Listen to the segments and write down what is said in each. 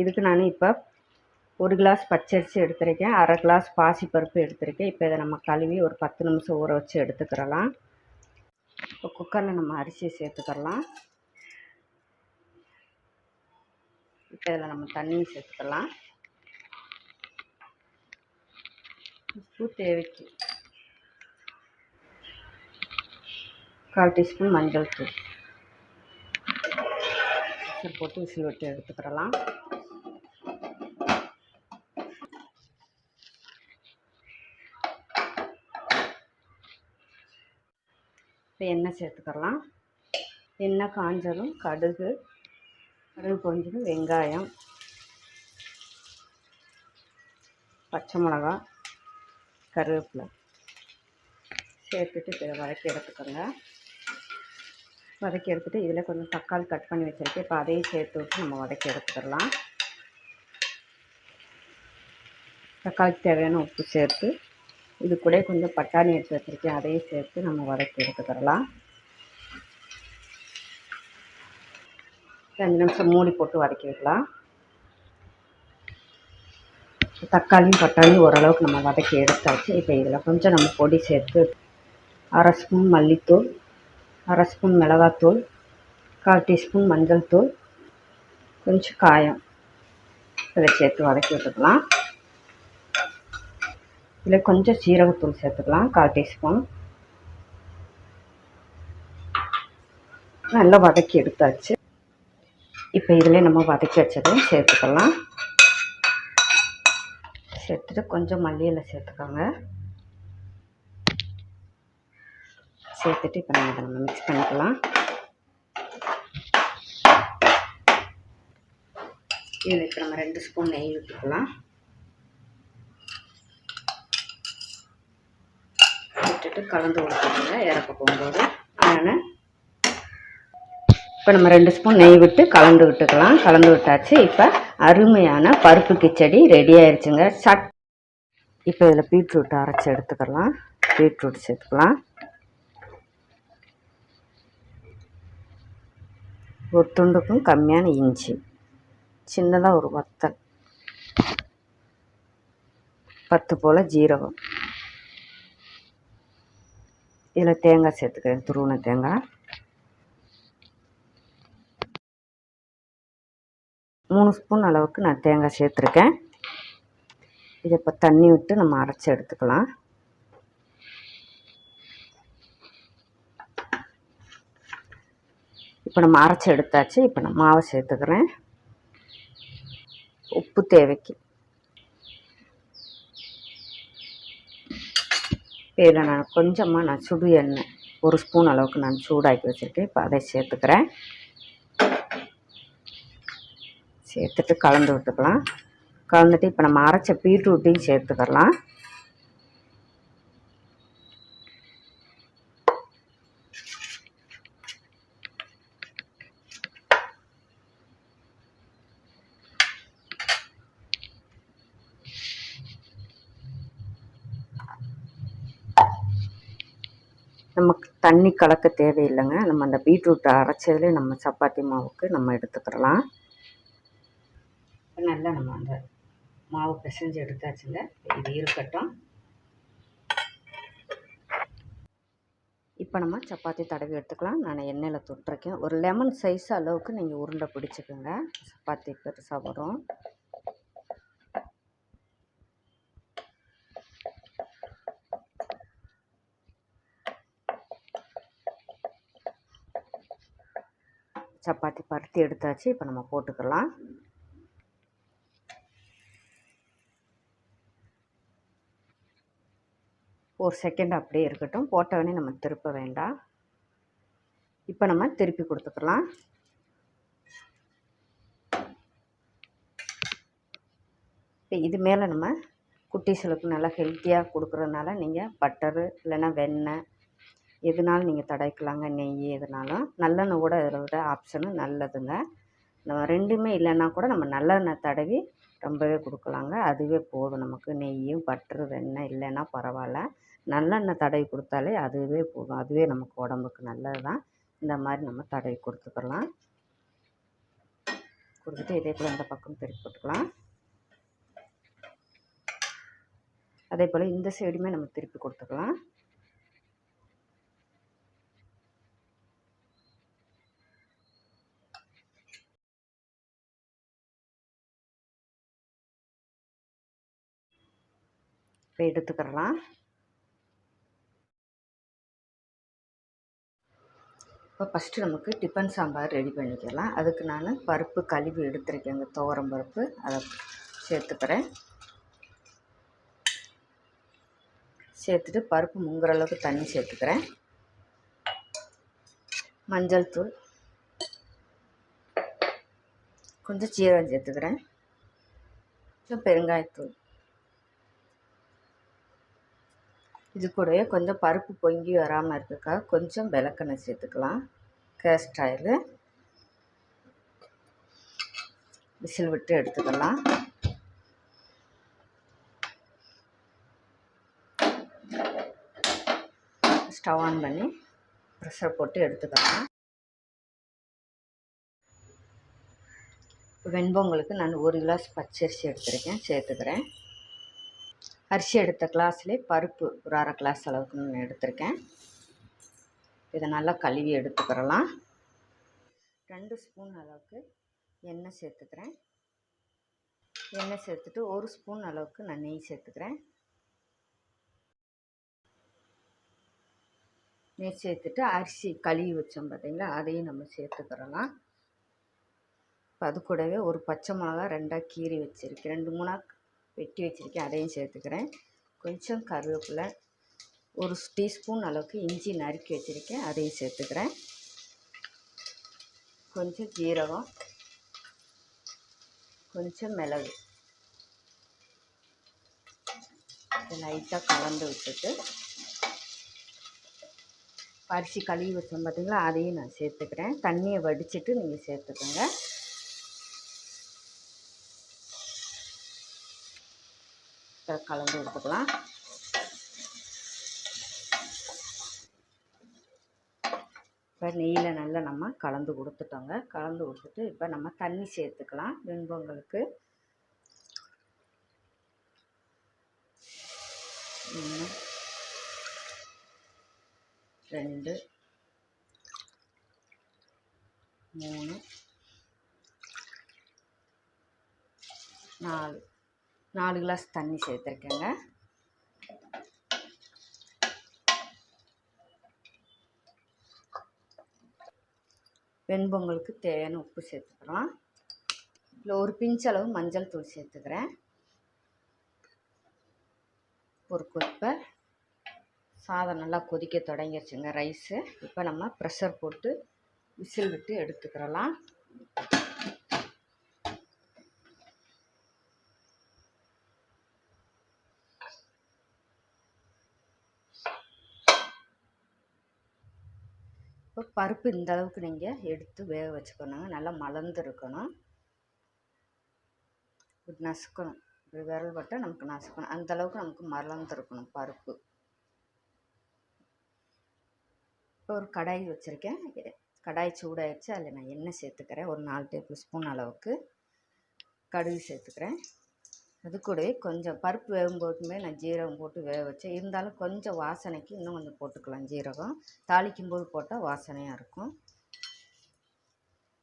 இதுக்கு நான் இப்போ ஒரு கிளாஸ் பச்சரிசி எடுத்திருக்கேன் அரை கிளாஸ் பாசிப்பருப்பு எடுத்திருக்கேன். இப்போ இதை நம்ம கழுவி ஒரு பத்து நிமிஷம் ஊற வச்சு எடுத்துக்கிறலாம். இப்போ குக்கரில் நம்ம அரிசியை சேர்த்துக்கிறலாம். இப்போ இதில் நம்ம தண்ணியும் சேர்த்துக்கலாம். உப்பு தேவைக்கு. கால் டீஸ்பூன் மஞ்சள் தூள். போட்டு விசில் விட்டு எடுத்துக்கிறலாம். இப்போ எண்ணெய் சேர்த்துக்கலாம். எண்ணெய் காஞ்சதும் கடுகு கடுகு பொரிஞ்சதும் வெங்காயம் பச்சை மிளகா கருவேப்பிலை சேர்த்துட்டு இதை வதக்கி எடுத்துக்கோங்க. வதக்கி எடுத்துகிட்டு இதில் கொஞ்சம் தக்காளி கட் பண்ணி வச்சுருக்கேன். இப்போ அதையும் சேர்த்து விட்டு நம்ம வதக்கி எடுத்துக்கலாம். தக்காளிக்கு தேவையான உப்பு சேர்த்து இது கூட கொஞ்சம் பட்டாணி எடுத்து வச்சுருக்கேன். அதையும் சேர்த்து நம்ம வதக்கி எடுத்துக்கிறலாம் ரெண்டு நிமிஷம் மூடி போட்டு வதக்கி வைக்கலாம். தக்காளியும் பட்டாணியும் ஓரளவுக்கு நம்ம வதக்கி எடுத்தாச்சு. இப்போ இதில் கொஞ்சம் நம்ம பொடி சேர்த்து அரை ஸ்பூன் மல்லித்தூள் அரை ஸ்பூன் மிளகாத்தூள் கால் டீஸ்பூன் மஞ்சள் தூள் கொஞ்சம் காயம் இதை சேர்த்து வதக்கி விட்டுக்கலாம். இதில் கொஞ்சம் சீரகத்தூள் சேர்த்துக்கலாம் கால் டீஸ்பூன். நல்லா வதக்கி எடுத்தாச்சு. இப்போ இதில் நம்ம வதக்கி வச்சதையும் சேர்த்துக்கலாம். சேர்த்துட்டு கொஞ்சம் மல்லி சேர்த்துக்கோங்க. சேர்த்துட்டு இப்போ நம்ம இதை நம்ம மிக்ஸ் பண்ணிக்கலாம். இதில் இப்போ நம்ம ரெண்டு ஸ்பூன் நெய் விட்டுக்கலாம் போட்டு கலந்து கொடுத்துருங்க இறக்க போகும்போது. இப்போ நம்ம ரெண்டு ஸ்பூன் நெய் விட்டு கலந்து விட்டுக்கலாம். கலந்து விட்டாச்சு. இப்போ அருமையான பருப்பு கிச்சடி ரெடி ஆயிடுச்சுங்க சட் இப்போ இதில் பீட்ரூட் அரைச்சி எடுத்துக்கலாம். பீட்ரூட் சேர்த்துக்கலாம். ஒரு துண்டுக்கும் கம்மியான இஞ்சி. சின்னதாக ஒரு வத்தல். பத்து போல் ஜீரகம். இதில் தேங்காய் சேர்த்துக்கிறேன் துருவன தேங்காய். மூணு ஸ்பூன் அளவுக்கு நான் தேங்காய் சேர்த்துருக்கேன். இதை இப்போ தண்ணி விட்டு நம்ம அரைச்சி எடுத்துக்கலாம். இப்போ நம்ம அரைச்சி எடுத்தாச்சு இப்போ நான் மாவை சேர்த்துக்கிறேன். உப்பு தேவைக்கு. இதில் நான் கொஞ்சமாக நான் சுடு எண்ணெய் ஒரு ஸ்பூன் அளவுக்கு நான் சூடாக்கி வச்சுருக்கேன். இப்போ அதை சேர்த்துக்கிறேன். சேர்த்துட்டு கலந்து விட்டுக்கலாம். கலந்துட்டு இப்போ நம்ம அரைச்ச பீட்ரூட்டையும் சேர்த்துக்கலாம் நமக்கு தண்ணி கலக்க தேவையில்லைங்க. நம்ம அந்த பீட்ரூட்டை அரைச்சதுலேயே நம்ம சப்பாத்தி மாவுக்கு நம்ம எடுத்துக்கிறலாம். நல்லா நம்ம அந்த மாவு பிசைஞ்சு எடுத்தாச்சுங்க. இது இருக்கட்டும். இப்போ நம்ம சப்பாத்தி தடவி எடுத்துக்கலாம். நான் எண்ணெயில் தொட்டிருக்கேன். ஒரு லெமன் சைஸ் அளவுக்கு நீங்கள் உருண்டை பிடிச்சிக்கோங்க. சப்பாத்தி பெருசாக வரும். சப்பாத்தி பருத்தி எடுத்தாச்சு இப்போ நம்ம போட்டுக்கலாம். ஒரு செகண்ட் அப்படியே இருக்கட்டும். போட்டவனே நம்ம திருப்ப வேண்டாம். இப்போ நம்ம திருப்பி கொடுத்துக்கலாம். இப்போ இது மேலே நம்ம குட்டீஸ்களுக்கு நல்லா ஹெல்த்தியாக கொடுக்குறதுனால நீங்கள் பட்டரு இல்லைன்னா வெண்ணெய் எதுனாலும் நீங்கள் தடவிக்கலாங்க நெய் எதுனாலும். நல்லெண்ணெய் கூட இதில் விட ஆப்ஷனு நல்லதுங்க. நம்ம ரெண்டுமே இல்லைன்னா கூட நம்ம நல்லெண்ணெய் தடவி ரொம்பவே கொடுக்கலாங்க. அதுவே போதும். நமக்கு நெய்யும் பட்டரு வெண்ணெய் இல்லைன்னா பரவாயில்ல. நல்லெண்ணெய் தடவி கொடுத்தாலே அதுவே போதும். அதுவே நமக்கு உடம்புக்கு நல்லது தான் இந்த மாதிரி நம்ம தடவி கொடுத்துக்கலாம். கொடுத்துட்டு இதே போல் இந்த பக்கம் திருப்பி போட்டுக்கலாம். அதே போல் இந்த சைடுமே நம்ம திருப்பி கொடுத்துக்கலாம். இப்போ எடுத்துக்கிறலாம். இப்போ ஃபஸ்ட்டு நமக்கு டிஃபன் சாம்பார் ரெடி பண்ணிக்கலாம். அதுக்கு நான் பருப்பு கழுவி எடுத்துருக்கேங்க துவரம் பருப்பு. அதை சேர்த்துக்கிறேன். சேர்த்துட்டு பருப்பு முங்குற அளவுக்கு தண்ணி சேர்த்துக்கிறேன். மஞ்சள் தூள். கொஞ்சம் சீரகம் சேர்த்துக்கிறேன். கொஞ்சம் பெருங்காயத்தூள். இது கூடவே கொஞ்சம் பருப்பு பொங்கி வராமல் இருக்கிறதுக்காக கொஞ்சம் விளக்கெண்ணெய் சேர்த்துக்கலாம். கேஸ்ட் ஆயில் விசில் விட்டு எடுத்துக்கலாம். ஸ்டவ் ஆன் பண்ணி ப்ரெஷர் போட்டு எடுத்துக்கலாம். வெண்பொங்கலுக்கு நான் ஒரு கிளாஸ் பச்சரிசி எடுத்துருக்கேன் சேர்த்துக்கிறேன். அரிசி எடுத்த கிளாஸ்லேயே பருப்பு ஒரு அரை கிளாஸ் அளவுக்கு நான் எடுத்திருக்கேன். இதை நல்லா கழுவி எடுத்துக்கிறலாம். ரெண்டு ஸ்பூன் அளவுக்கு எண்ணெய் சேர்த்துக்கிறேன். எண்ணெய் சேர்த்துட்டு ஒரு ஸ்பூன் அளவுக்கு நான் நெய் சேர்த்துக்கிறேன். நெய் சேர்த்துட்டு அரிசி கழுவி வச்சோம் பார்த்தீங்களா அதையும் நம்ம சேர்த்துக்கிறலாம். இப்போ அது கூடவே ஒரு பச்சை மிளகா ரெண்டாக கீறி வச்சுருக்கேன். ரெண்டு மூணாக வெட்டி வச்சுருக்கேன் அதையும் சேர்த்துக்கிறேன். கொஞ்சம் கருவேப்பிலை ஒரு டீஸ்பூன் அளவுக்கு இஞ்சி நறுக்கி வச்சுருக்கேன் அதையும் சேர்த்துக்கிறேன். கொஞ்சம் ஜீரகம் கொஞ்சம் மிளகு. லைட்டாக கலந்து விட்டுட்டு அரிசி கழுவி வச்சோம் பார்த்தீங்களா அதையும் நான் சேர்த்துக்கிறேன். தண்ணியை வடிச்சிட்டு நீங்கள் சேர்த்துக்கோங்க. கலந்து எடுத்துக்கலாம். இப்போ நெய்யில் நல்லா நம்ம கலந்து கொடுத்துட்டோங்க கலந்து கொடுத்துட்டு இப்போ நம்ம தண்ணி சேர்த்துக்கலாம். வெண்பொங்கலுக்கு ஒன்று ரெண்டு மூணு நாலு. நாலு கிளாஸ் தண்ணி சேர்த்துருக்கேங்க. வெண்பொங்கலுக்கு தேவையான உப்பு சேர்த்துக்கலாம். இல்லை ஒரு பிஞ்ச் அளவு மஞ்சள் தூள் சேர்த்துக்கிறேன். ஒரு கொப்பை. சாதம் நல்லா கொதிக்க தொடங்கிடுச்சுங்க ரைஸு. இப்போ நம்ம ப்ரெஷர் போட்டு விசில் விட்டு எடுத்துக்கிறலாம். இப்போ பருப்பு இந்த அளவுக்கு நீங்கள் எடுத்து வேக வச்சுக்கணுங்க நல்லா மலர்ந்து இருக்கணும் இப்படி நசுக்கணும். இப்படி விரல் பட்டால் நமக்கு நசுக்கணும். அந்த அளவுக்கு நமக்கு மலர்ந்துருக்கணும் பருப்பு. இப்போ ஒரு கடாய் வச்சுருக்கேன். கடாய் சூடாயிடுச்சு. அதில் நான் எண்ணெய் சேர்த்துக்கிறேன். ஒரு நாலு டேபிள் ஸ்பூன் அளவுக்கு. கடுகு சேர்த்துக்கிறேன். அது கூடவே கொஞ்சம் பருப்பு வேகும்போதுமே நான் ஜீரகம் போட்டு வேக வச்சேன். இருந்தாலும் கொஞ்சம் வாசனைக்கு இன்னும் கொஞ்சம் போட்டுக்கலாம் ஜீரகம். தாளிக்கும் போது போட்டால் வாசனையாக இருக்கும்.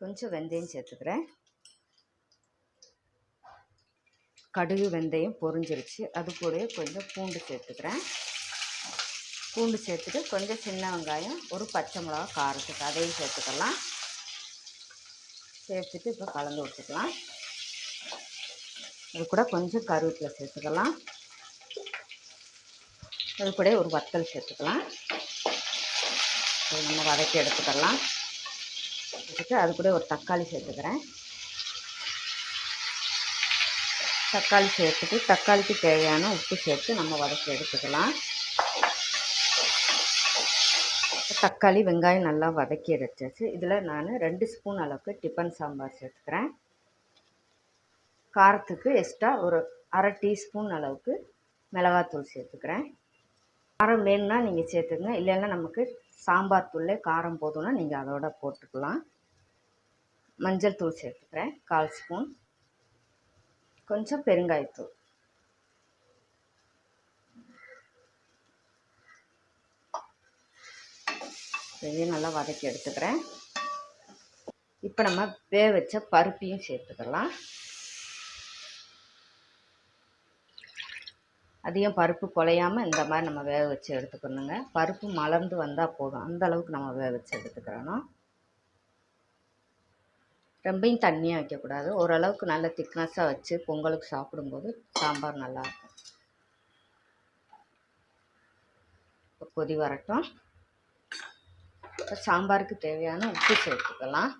கொஞ்சம் வெந்தயம் சேர்த்துக்கிறேன். கடுகு வெந்தயம் பொரிஞ்சிருச்சு. அது கூடவே கொஞ்சம் பூண்டு சேர்த்துக்கிறேன். பூண்டு சேர்த்துட்டு கொஞ்சம் சின்ன வெங்காயம் ஒரு பச்சை மிளகா காரத்துக்கு அதையும் சேர்த்துக்கலாம். சேர்த்துட்டு இப்போ கலந்து விட்டுக்கலாம். அது கூட கொஞ்சம் கருவேப்பிலை சேர்த்துக்கலாம். அது கூட ஒரு வத்தல் சேர்த்துக்கலாம். நம்ம வதக்கி எடுத்துக்கலாம். வச்சுட்டு அது கூட ஒரு தக்காளி சேர்த்துக்கிறேன். தக்காளி சேர்த்துட்டு தக்காளிக்கு தேவையான உப்பு சேர்த்து நம்ம வதக்கி எடுத்துக்கலாம். தக்காளி வெங்காயம் நல்லா வதக்கி எடுத்தாச்சு. இதில் நான் ரெண்டு ஸ்பூன் அளவுக்கு டிஃபன் சாம்பார் சேர்த்துக்கிறேன். காரத்துக்கு எக்ஸ்ட்ரா ஒரு அரை டீஸ்பூன் அளவுக்கு மிளகாத்தூள் சேர்த்துக்கிறேன். காரம் வேணும்னா நீங்கள் சேர்த்துக்கங்க. இல்லைன்னா நமக்கு சாம்பார் தூள்லே காரம் போதும்னா நீங்கள் அதோட போட்டுக்கலாம். மஞ்சள் தூள் சேர்த்துக்கிறேன். கால் ஸ்பூன். கொஞ்சம் பெருங்காயத்தூள். இதையும் நல்லா வதக்கி எடுத்துக்கிறேன். இப்போ நம்ம வேக வச்ச பருப்பையும் சேர்த்துக்கலாம். அதையும் பருப்பு குலையாமல் இந்த மாதிரி நம்ம வேக வச்சு எடுத்துக்கணுங்க. பருப்பு மலர்ந்து வந்தால் போதும். அந்த அளவுக்கு நம்ம வேக வச்சு எடுத்துக்கிறணும் ரொம்பையும் தண்ணியாக வைக்கக்கூடாது. ஓரளவுக்கு நல்ல திக்னஸாக வச்சு பொங்கலுக்கு சாப்பிடும்போது சாம்பார் நல்லாயிருக்கும். இப்போ கொதி வரட்டும். இப்போ சாம்பாருக்கு தேவையான உப்பு சேர்த்துக்கலாம்.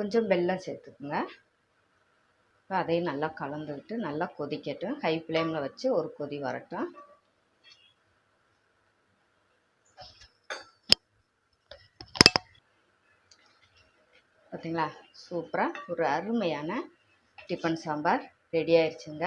கொஞ்சம் வெல்லம் சேர்த்துக்குங்க. இப்போ அதையும் நல்லா கலந்து விட்டு நல்லா கொதிக்கட்டும். ஹை ஃப்ளேமில் வச்சு ஒரு கொதி வரட்டும். பார்த்தீங்களா? சூப்பராக ஒரு அருமையான டிஃபன் சாம்பார் ரெடி ஆயிடுச்சுங்க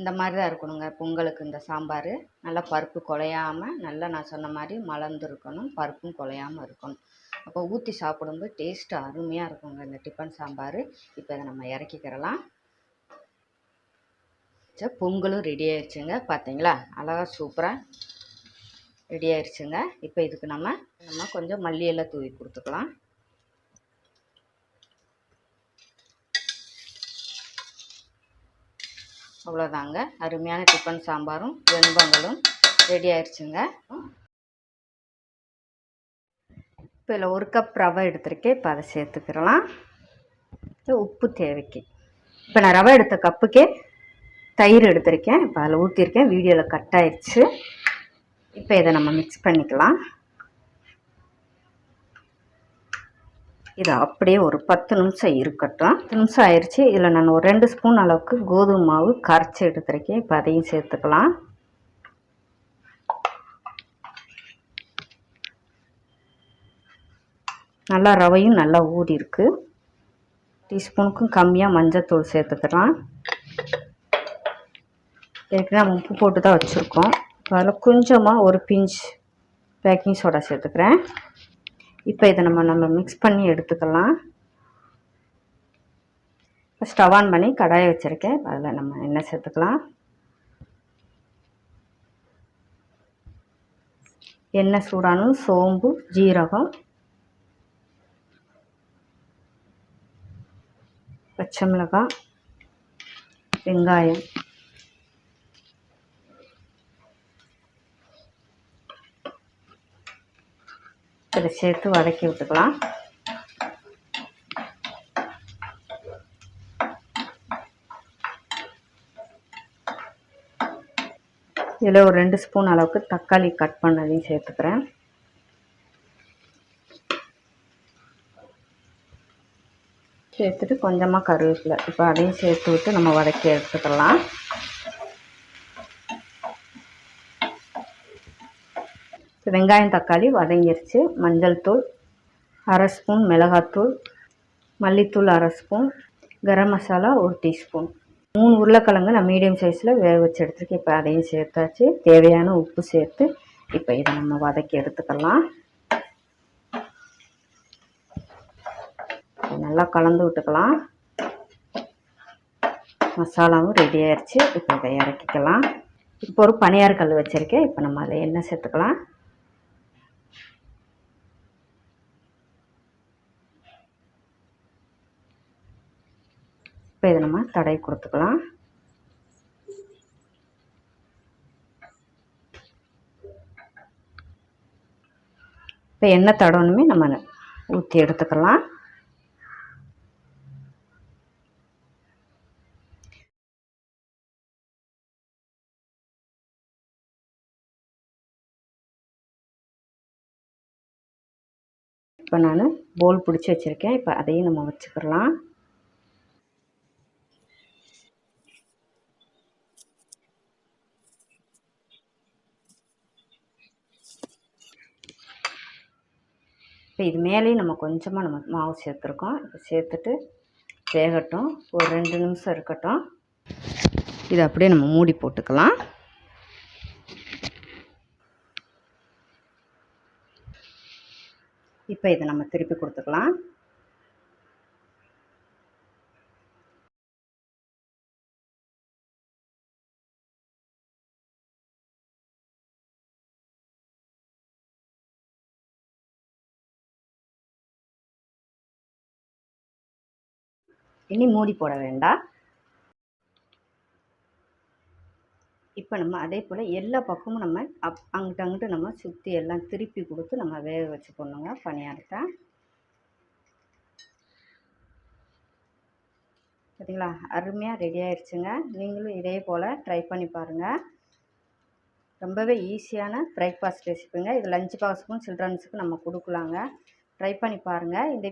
இந்த மாதிரி தான் இருக்கணுங்க. பொங்கலுக்கு இந்த சாம்பார் நல்லா பருப்பு குலையாமல் நல்லா நான் சொன்ன மாதிரி மலர்ந்து இருக்கணும். பருப்பும் குலையாமல் இருக்கணும். அப்போ ஊற்றி சாப்பிடும்போது டேஸ்ட்டு அருமையாக இருக்குங்க. இந்த டிஃபன் சாம்பார். இப்போ இதை நம்ம இறக்கிக்கிறலாம். சரி பொங்கலும் ரெடி ஆயிடுச்சுங்க பார்த்தீங்களா? அழகாக சூப்பராக ரெடி ஆயிடுச்சுங்க இப்போ இதுக்கு நம்ம நம்ம கொஞ்சம் மல்லியெல்லாம் தூவி கொடுத்துக்கலாம். அவ்வளோதாங்க அருமையான டிஃபன் சாம்பாரும் வெண்பொங்கலும் ரெடி ஆயிடுச்சுங்க இப்போ இதில் ஒரு கப் ரவை எடுத்திருக்கேன். இப்போ அதை சேர்த்துக்கிறலாம். உப்பு தேவைக்கு. இப்போ நான் ரவை எடுத்த கப்புக்கே தயிர் எடுத்திருக்கேன். இப்போ அதில் ஊற்றிருக்கேன். வீடியோவில் கட் ஆயிடுச்சு இப்போ இதை நம்ம மிக்ஸ் பண்ணிக்கலாம். இது அப்படியே ஒரு பத்து நிமிஷம் இருக்கட்டும். பத்து நிமிஷம் ஆயிடுச்சு இதில் நான் ஒரு ரெண்டு ஸ்பூன் அளவுக்கு கோதுமை மாவு கரைச்சி எடுத்திருக்கேன். இப்போ அதையும் சேர்த்துக்கலாம். நல்லா ரவையும் நல்லா ஊறி இருக்கு டீஸ்பூனுக்கும் கம்மியாக மஞ்சத்தூள் சேர்த்துக்கலாம். ஏற்கனவே நம்ம உப்பு போட்டு தான் வச்சுருக்கோம் அதில் கொஞ்சமாக ஒரு பிஞ்ச் பேக்கிங் சோடா சேர்த்துக்கிறேன். இப்போ இதை நம்ம நம்ம மிக்ஸ் பண்ணி எடுத்துக்கலாம். இப்போ ஸ்டவ் ஆன் பண்ணி கடாயை வச்சுருக்கேன். அதில் நம்ம எண்ணெய் சேர்த்துக்கலாம். எண்ணெய் சூடானும் சோம்பு ஜீரகம் பச்சை மிளகாய் வெங்காயம். இதை சேர்த்து வதக்கி விட்டுக்கலாம். இதில் ஒரு ரெண்டு ஸ்பூன் அளவுக்கு தக்காளி கட் பண்ணதையும் சேர்த்துக்கிறேன். சேர்த்துட்டு கொஞ்சமாக கருவேப்பிலை. இப்போ அதையும் சேர்த்து விட்டு நம்ம வதக்கி எடுத்துக்கலாம். வெங்காயம் தக்காளி வதங்கிருச்சு. மஞ்சள் தூள் அரை ஸ்பூன் மிளகாத்தூள் மல்லித்தூள் அரை ஸ்பூன் கரம் மசாலா ஒரு டீஸ்பூன். மூணு உருளைக்கிழங்கு நான் மீடியம் சைஸில் வேக வச்சு எடுத்துருக்கேன். இப்போ அதையும் சேர்த்தாச்சு. தேவையான உப்பு சேர்த்து இப்போ இதை நம்ம வதக்கி எடுத்துக்கலாம். நல்லா கலந்து விட்டுக்கலாம். மசாலாவும் ரெடி ஆயிடுச்சு இப்போ இதை இறக்கிக்கலாம். இப்போ ஒரு பனியார் கல் வச்சுருக்கேன். இப்போ நம்ம அதில் எண்ணெய் சேர்த்துக்கலாம். இப்போ இதை நம்ம தடை கொடுத்துக்கலாம். இப்போ எண்ணெய் தடவணுமே நம்ம ஊற்றி எடுத்துக்கலாம். இப்போ நான் போல் பிடிச்சி வச்சுருக்கேன். இப்போ அதையும் நம்ம வச்சுக்கலாம். இப்போ இது மேலேயும் நம்ம கொஞ்சமாக நம்ம மாவு சேர்த்துருக்கோம். இப்போ சேர்த்துட்டு வேகட்டும். ஒரு ரெண்டு நிமிஷம் இருக்கட்டும். இதை அப்படியே நம்ம மூடி போட்டுக்கலாம். இப்போ இதை நம்ம திருப்பி கொடுத்துக்கலாம். இனி மூடி போட வேண்டாம். இப்போ நம்ம அதே போல் எல்லா பக்கமும் நம்ம அப் அங்கிட்ட அங்கிட்ட நம்ம சுற்றி எல்லாம் திருப்பி கொடுத்து நம்ம வேக வச்சு பண்ணுங்க பணியாரத்தை சரிங்களா அருமையாக ரெடி ஆயிடுச்சுங்க நீங்களும் இதே போல் ட்ரை பண்ணி பாருங்கள் ரொம்பவே ஈஸியான பிரேக்ஃபாஸ்ட் ரெசிபிங்க இது லஞ்ச் பாக்ஸுக்கும் சில்ட்ரன்ஸுக்கும் நம்ம கொடுக்கலாங்க. ட்ரை பண்ணி பாருங்கள் இந்த